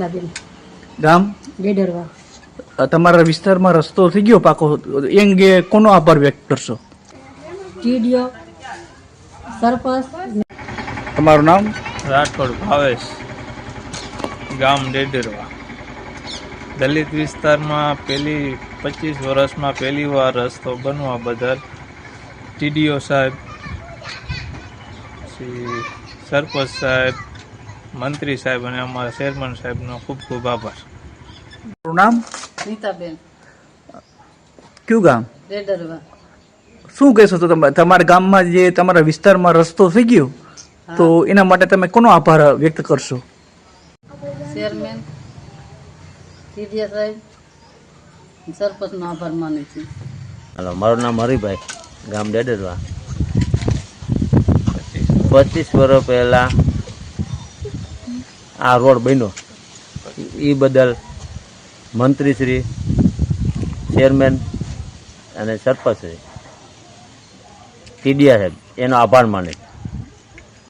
વિમલાબેન ગામ? ગેડરવા. તમારા વિસ્તારમાં રસ્તો થઈ ગયો પાકો? એ અંગે કોનો આભાર વ્યક્ત કરશો? ટીડીઓ સરપંચ. તમારું નામ? રાઠોડ ભાવેશ. ગામ ડેડરવા. દલિત વિસ્તારમાં પહેલી પચીસ વર્ષમાં પહેલી વાર રસ્તો બનવા બદલ ટીડીઓ સાહેબ પછી સરપંચ સાહેબ મંત્રી સાહેબ અને અમારા ચેરમેન સાહેબનો ખૂબ ખૂબ આભાર. મારું નામ? નીતાબેન. કયું ગામ? ડેડરવા શું કહેશો તો તમે? તમારા ગામમાં જે તમારા વિસ્તારમાં રસ્તો થઈ ગયો તો એના માટે તમે કોનો આભાર વ્યક્ત કરશો? ચેરમેન સાહેબ સરપંચનો આભાર માનું છું. હાલો મારું નામ હરિભાઈ ગામ ડેડરવા પચીસ વર્ષ પહેલાં આ રોડ બન્યો. એ બદલ મંત્રીશ્રી ચેરમેન અને સરપંચશ્રી ટીડીયા સાહેબ એનો આભાર માને